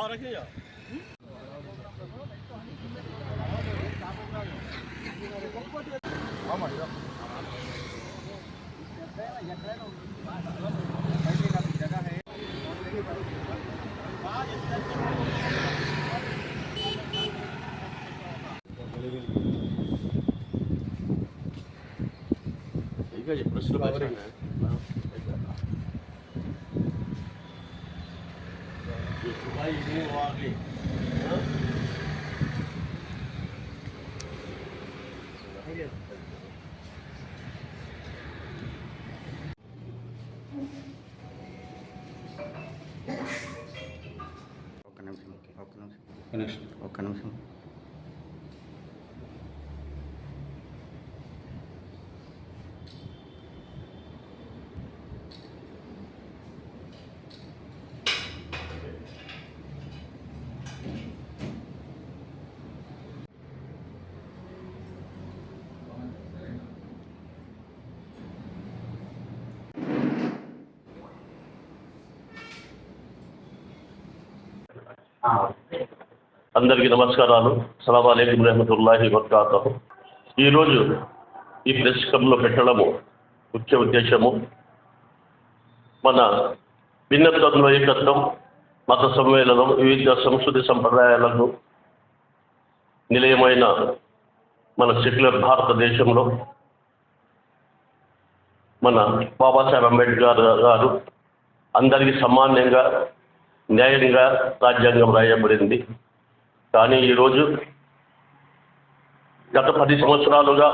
아, 라키냐? ஆமாம் 이거 이제 벌써 맞았네. ಆಗಲಿ ನೀರು ಆಗಲಿ అందరికీ నమస్కారాలు. సలాం రహమతుల్లాహి వబర్కాతు ఈరోజు ఈ ప్రెస్ క్లబ్లో పెట్టడము ముఖ్య ఉద్దేశము. మన భిన్నత్వంలో ఏకత్వం మత సమ్మేళనం వివిధ సంస్కృతి సంప్రదాయాలకు నిలయమైన మన సెక్యులర్ భారతదేశంలో మన బాబాసాహెబ్ అంబేద్కర్ గారు అందరికీ సమాన్యంగా న్యాయంగా రాజ్యాంగం రాయబడింది. కానీ ఈరోజు గత పది సంవత్సరాలుగా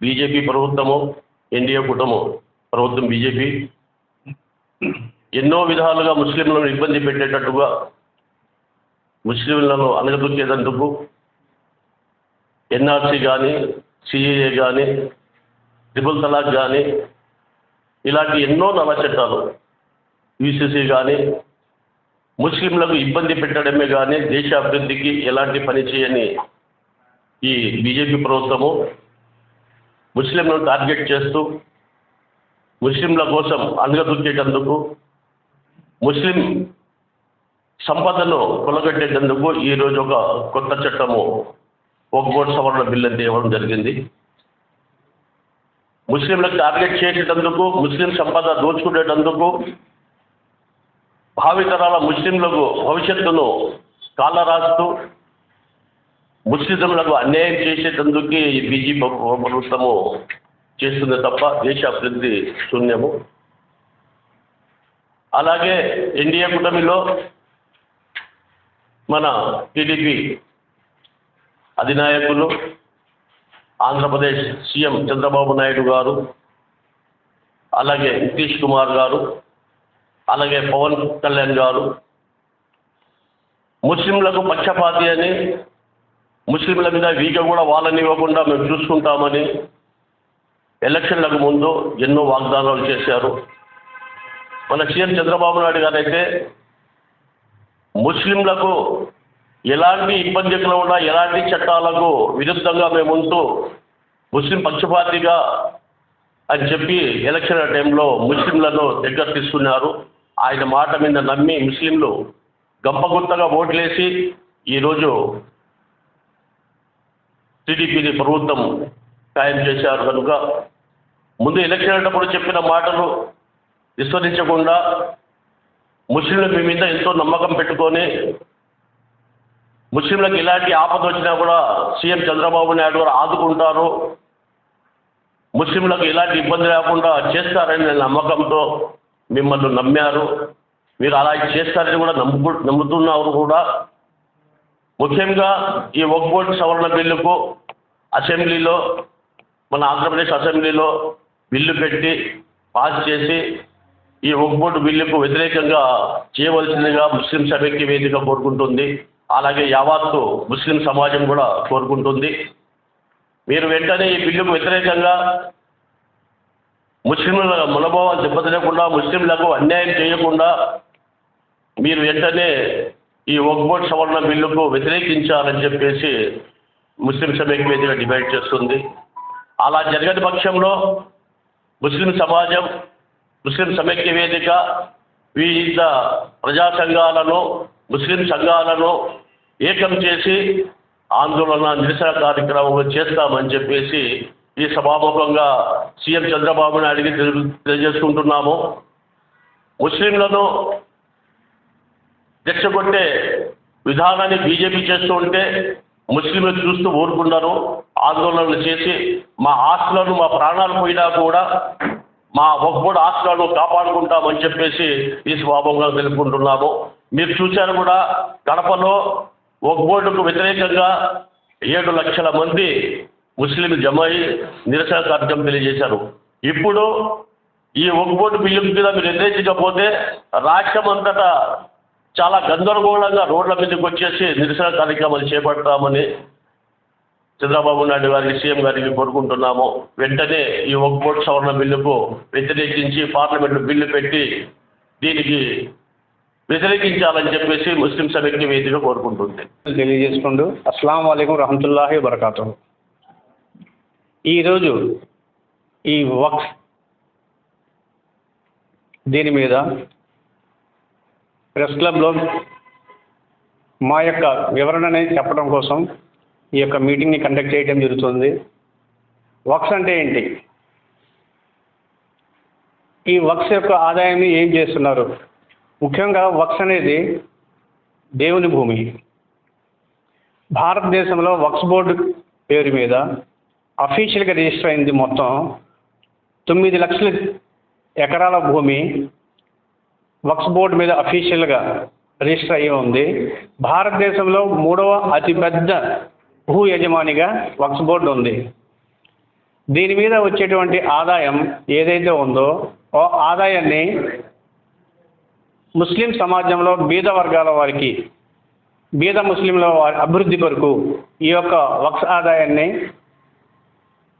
బీజేపీ ప్రభుత్వము ఎన్డీఏ కుటుంబం ప్రభుత్వం బీజేపీ ఎన్నో విధాలుగా ముస్లింలను ఇబ్బంది పెట్టేటట్టుగా ముస్లింలను అనగదొక్కేటందుకు ఎన్ఆర్సీ కానీ సిఏఏ కానీ ట్రిపుల్ తలాక్ కానీ ఇలాంటి ఎన్నో నల్ల చట్టాలు యూసీసీ కానీ ముస్లింలకు ఇబ్బంది పెట్టడమే కానీ దేశ అభివృద్ధికి ఎలాంటి పని చేయని ఈ బీజేపీ ప్రభుత్వము ముస్లింలను టార్గెట్ చేస్తూ ముస్లింల కోసం అనగదొక్కేటందుకు ముస్లిం సంపదను కొలగట్టేటందుకు ఈరోజు ఒక కొత్త చట్టము ఒక కోటి సవరణ బిల్లు అని తేవడం జరిగింది. ముస్లింలకు టార్గెట్ చేసేటందుకు ముస్లిం సంపద దోచుకునేటందుకు భావితరాల ముస్లింలకు భవిష్యత్తును కాలరాస్తూ ముస్లింలకు అన్యాయం చేసేటందుకే ఈ బీజేపీ ప్రభుత్వము చేస్తుంది తప్ప దేశ అభివృద్ధి శూన్యము. అలాగే ఎన్డీఏ కూటమిలో మన టీడీపీ అధినాయకులు ఆంధ్రప్రదేశ్ సీఎం చంద్రబాబు నాయుడు గారు అలాగే నితీష్ కుమార్ గారు అలాగే పవన్ కళ్యాణ్ గారు. ముస్లింలకు పక్షపాతి అని ముస్లింల మీద వీక కూడా వాళ్ళని ఇవ్వకుండా మేము చూసుకుంటామని ఎలక్షన్లకు ముందు ఎన్నో వాగ్దానాలు చేశారు. మన సీఎం చంద్రబాబు నాయుడు గారు అయితే ముస్లింలకు ఎలాంటి ఇబ్బంది కలగకుండా ఎలాంటి చట్టాలకు విరుద్ధంగా మేము ఉంటూ ముస్లిం పక్షపాతిగా అని చెప్పి ఎలక్షన్ టైంలో ముస్లింలను దగ్గర తీసుకున్నారు. ఆయన మాట మీద నమ్మి ముస్లింలు గంపగుత్తగా ఓట్లేసి ఈరోజు టీడీపీని ప్రభుత్వం ఖాయం చేశారు కనుక ముందు ఎలక్షన్ అయినప్పుడు చెప్పిన మాటలు విస్మరించకుండా ముస్లింల మీ మీద ఎంతో నమ్మకం పెట్టుకొని ముస్లింలకు ఎలాంటి ఆపద వచ్చినా కూడా సీఎం చంద్రబాబు నాయుడు గారు ఆదుకుంటారు. ముస్లింలకు ఎలాంటి ఇబ్బంది లేకుండా చేస్తారని నమ్మకంతో మిమ్మల్ని నమ్మారు. మీరు అలా చేస్తారని కూడా నమ్ము నమ్ముతున్నారు కూడా. ముఖ్యంగా ఈ ఒక్కోటి సవరణ బిల్లుకు అసెంబ్లీలో మన ఆంధ్రప్రదేశ్ అసెంబ్లీలో బిల్లు పెట్టి పాస్ చేసి ఈ ఒక్కోటి బిల్లుకు వ్యతిరేకంగా చేయవలసిందిగా ముస్లిం సభ్యకి వేదిక కోరుకుంటుంది. అలాగే యావత్తు ముస్లిం సమాజం కూడా కోరుకుంటుంది. మీరు వెంటనే ఈ బిల్లుకు వ్యతిరేకంగా ముస్లింల మనోభావాలు దెబ్బతినకుండా ముస్లింలకు అన్యాయం చేయకుండా మీరు వెంటనే ఈ ఒక్బోట్ సవరణ బిల్లుకు వ్యతిరేకించాలని చెప్పేసి ముస్లిం సభ వేదిక డిమాండ్ చేస్తుంది. అలా జరగని పక్షంలో ముస్లిం సమాజం ముస్లిం సమైక్య వేదిక వివిధ ప్రజా సంఘాలను ముస్లిం సంఘాలను ఏకం చేసి ఆందోళన నిరసన కార్యక్రమం చేస్తామని చెప్పేసి ఈ సభాముఖంగా సీఎం చంద్రబాబు నాయుడికి తెలియజేసుకుంటున్నాము. ముస్లింలను రెచ్చగొట్టే విధానాన్ని బీజేపీ చేస్తూ ఉంటే ముస్లింలు చూస్తూ ఊరుకున్నారు ఆందోళనలు చేసి మా ఆస్తులను మా ప్రాణాలు పోయినా కూడా మా ఒక్కడు ఆస్తులను కాపాడుకుంటామని చెప్పేసి ఈ స్వాభంగా తెలుపుకుంటున్నాము. మీరు చూశారు కూడా కడపలో ఒక్కబోర్డుకు వ్యతిరేకంగా ఏడు లక్షల మంది ముస్లిం జమ అయి నిరసన కార్యక్రమం తెలియజేశారు. ఇప్పుడు ఈ ఒక్కబోర్డు బిల్లు మీద మీరు వ్యతిరేకించకపోతే రాష్ట్రం అంతటా చాలా గందరగోళంగా రోడ్ల మీదకి వచ్చేసి నిరసన కార్యక్రమాలు చేపడతామని చంద్రబాబు నాయుడు గారికి సీఎం గారికి కోరుకుంటున్నాము. వెంటనే ఈ ఒక్కబోర్డు సవరణ బిల్లుకు వ్యతిరేకించి పార్లమెంట్లో బిల్లు పెట్టి దీనికి వ్యతిరేకించాలని చెప్పేసి ముస్లిం సమైక్య వేదిక కోరుకుంటుంది. తెలియజేసుకుంటూ అస్సలం అయికం రహమతుల్లాహి వబర్కాతు ఈరోజు ఈ వక్ఫ్ దీని మీద ప్రెస్ క్లబ్లో మా యొక్క వివరణని చెప్పడం కోసం ఈ యొక్క మీటింగ్ని కండక్ట్ చేయడం జరుగుతుంది. వక్స్ అంటే ఏంటి? ఈ వక్స్ యొక్క ఆదాయాన్ని ఏం చేస్తున్నారు? ముఖ్యంగా వక్స్ అనేది దేవుని భూమి. భారతదేశంలో వక్స్ బోర్డు పేరు మీద అఫీషియల్గా రిజిస్టర్ అయింది మొత్తం తొమ్మిది లక్షల ఎకరాల భూమి వక్స్ బోర్డు మీద అఫీషియల్గా రిజిస్టర్ అయ్యి ఉంది. భారతదేశంలో మూడవ అతిపెద్ద భూ యజమానిగా వక్స్ బోర్డు ఉంది. దీని మీద వచ్చేటువంటి ఆదాయం ఏదైతే ఉందో ఆ ఆదాయాన్ని ముస్లిం సమాజంలో బీద వర్గాల వారికి బీద ముస్లింల వారి అభివృద్ధి కొరకు ఈ యొక్క వక్స్ ఆదాయాన్ని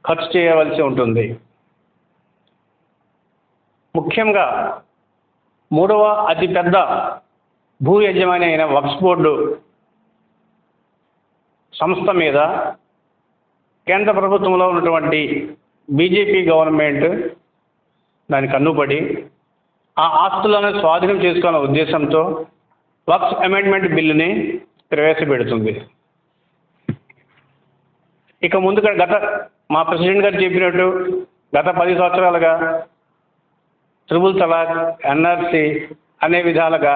ఖర్చు చేయవలసి ఉంటుంది. ముఖ్యంగా మూడవ అతిపెద్ద భూ యజమాని అయిన వక్స్ బోర్డు సంస్థ మీద కేంద్ర ప్రభుత్వంలో ఉన్నటువంటి బీజేపీ గవర్నమెంట్ దాని కన్నుపడి ఆ ఆస్తులను స్వాధీనం చేసుకునే ఉద్దేశంతో వక్స్ అమెండ్మెంట్ బిల్లుని ప్రవేశపెడుతుంది. ఇక ముందుగా గత మా ప్రెసిడెంట్ గారు చెప్పినట్టు గత పది సంవత్సరాలుగా త్రిబుల్ తలాక్ ఎన్ఆర్సి అనే విధాలుగా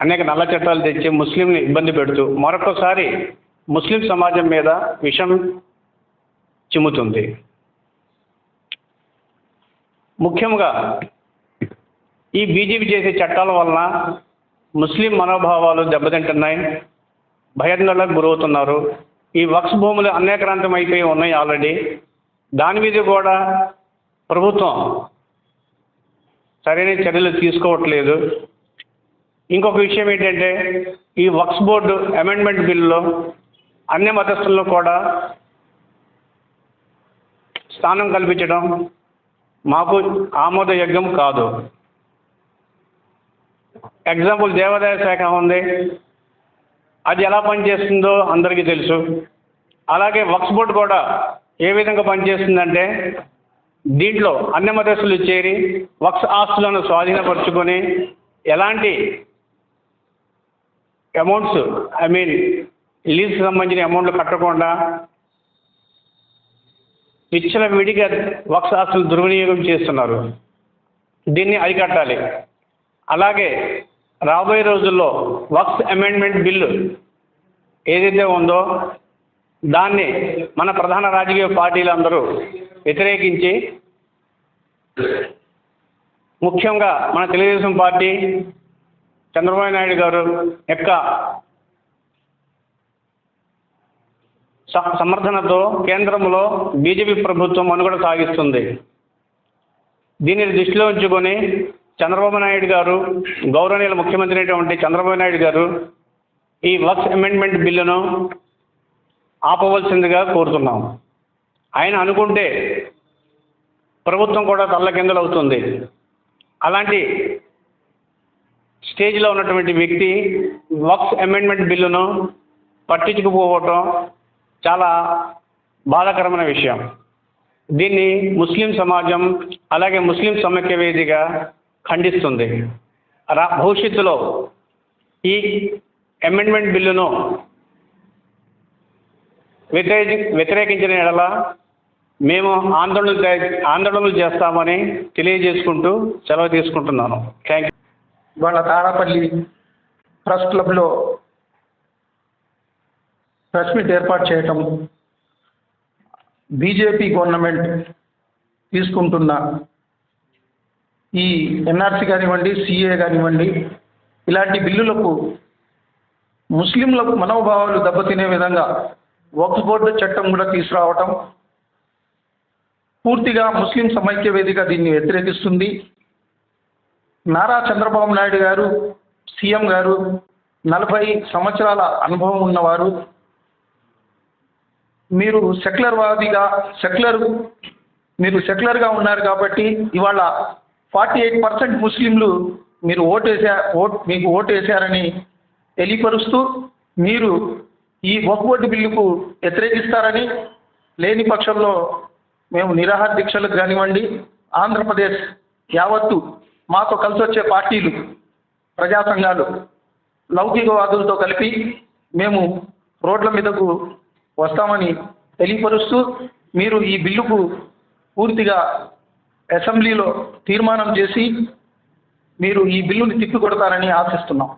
అనేక నల్ల చట్టాలు తెచ్చి ముస్లింని ఇబ్బంది పెడుతూ మరొకసారి ముస్లిం సమాజం మీద విషం చిమ్ముతుంది. ముఖ్యంగా ఈ బీజేపీ చేసే చట్టాల వలన ముస్లిం మనోభావాలు దెబ్బతింటున్నాయి భయాందోళనకు గురవుతున్నారు. ఈ వక్స్ భూములు అనేకరాంతం అయిపోయి ఉన్నాయి ఆల్రెడీ. దాని మీద కూడా ప్రభుత్వం సరైన చర్యలు తీసుకోవట్లేదు. ఇంకొక విషయం ఏంటంటే ఈ వక్స్ బోర్డు అమెండ్మెంట్ బిల్లులో అన్ని మతస్థుల్లో కూడా స్థానం కల్పించడం మాకు ఆమోదయోగ్యం కాదు. ఎగ్జాంపుల్ దేవాదాయ శాఖ ఉంది. అది ఎలా పనిచేస్తుందో అందరికీ తెలుసు. అలాగే వక్స్ బోర్డు కూడా ఏ విధంగా పనిచేస్తుందంటే దీంట్లో అన్ని మతస్థులు చేరి వక్స్ ఆస్తులను స్వాధీనపరుచుకొని ఎలాంటి అమౌంట్స్ ఐ మీన్ లీజ్ సంబంధించిన అమౌంట్లు కట్టకుండా ఇచ్చిన విడిగా వక్స్ ఆస్తులు దుర్వినియోగం చేస్తున్నారు. దీన్ని అరికట్టాలి. అలాగే రాబోయే రోజుల్లో వక్స్ అమెండ్మెంట్ బిల్లు ఏదైతే ఉందో దాన్ని మన ప్రధాన రాజకీయ పార్టీలందరూ వ్యతిరేకించి ముఖ్యంగా మన తెలుగుదేశం పార్టీ చంద్రబాబు నాయుడు గారు యొక్క స- సమర్థనతో కేంద్రంలో బీజేపీ ప్రభుత్వం మనుగడ సాగిస్తుంది. దీనిని దృష్టిలో ఉంచుకొని చంద్రబాబు నాయుడు గారు గౌరవనీయుల ముఖ్యమంత్రి అయినటువంటి చంద్రబాబు నాయుడు గారు ఈ వర్క్స్ అమెండ్మెంట్ బిల్లును ఆపవలసిందిగా కోరుతున్నాం. ఆయన అనుకుంటే ప్రభుత్వం కూడా తల్లకిందులు అవుతుంది. అలాంటి స్టేజ్లో ఉన్నటువంటి వ్యక్తి వర్క్స్ అమెండ్మెంట్ బిల్లును పట్టించుకుపోవటం చాలా బాధాకరమైన విషయం. దీన్ని ముస్లిం సమాజం అలాగే ముస్లిం సమైక్య వేదిక ఖండిస్తుంది. రా భవిష్యత్తులో ఈ అమెండ్మెంట్ బిల్లును వ్యతిరేకి వ్యతిరేకించిన ఎడల మేము ఆందోళన ఆందోళనలు చేస్తామని తెలియజేసుకుంటూ సెలవు తీసుకుంటున్నాను. థ్యాంక్ యూ వాళ్ళ తాడపల్లి ప్రెస్ క్లబ్లో ప్రెస్ మీట్ ఏర్పాటు చేయటం బీజేపీ గవర్నమెంట్ తీసుకుంటున్న ఈ ఎన్ఆర్సీ కానివ్వండి సిఏ కానివ్వండి ఇలాంటి బిల్లులకు ముస్లింలకు మనోభావాలు దెబ్బతినే విధంగా వక్ఫ్ బోర్డు చట్టం కూడా తీసుకురావటం పూర్తిగా ముస్లిం సమైక్య వేదిక దీన్ని వ్యతిరేకిస్తుంది. నారా చంద్రబాబు నాయుడు గారు సీఎం గారు నలభై సంవత్సరాల అనుభవం ఉన్నవారు మీరు సెక్యులర్వాదిగా సెక్యులర్ మీరు సెక్యులర్గా ఉన్నారు కాబట్టి ఇవాళ ఫార్టీ ఎయిట్ పర్సెంట్ ముస్లింలు మీరు ఓటు వేసా ఓట్ మీకు ఓటు వేశారని తెలియపరుస్తూ మీరు ఈ వక్బోర్డు బిల్లుకు వ్యతిరేకిస్తారని లేని పక్షంలో మేము నిరాహార దీక్షలకు కానివ్వండి. ఆంధ్రప్రదేశ్ యావత్తు మాతో కలిసి వచ్చే పార్టీలు ప్రజా సంఘాలు లౌకికవాదులతో కలిపి మేము రోడ్ల మీదకు వస్తామని తెలియపరుస్తూ మీరు ఈ బిల్లుకు పూర్తిగా అసెంబ్లీలో తీర్మానం చేసి మీరు ఈ బిల్లుని తిప్పికొడతారని ఆశిస్తున్నాం.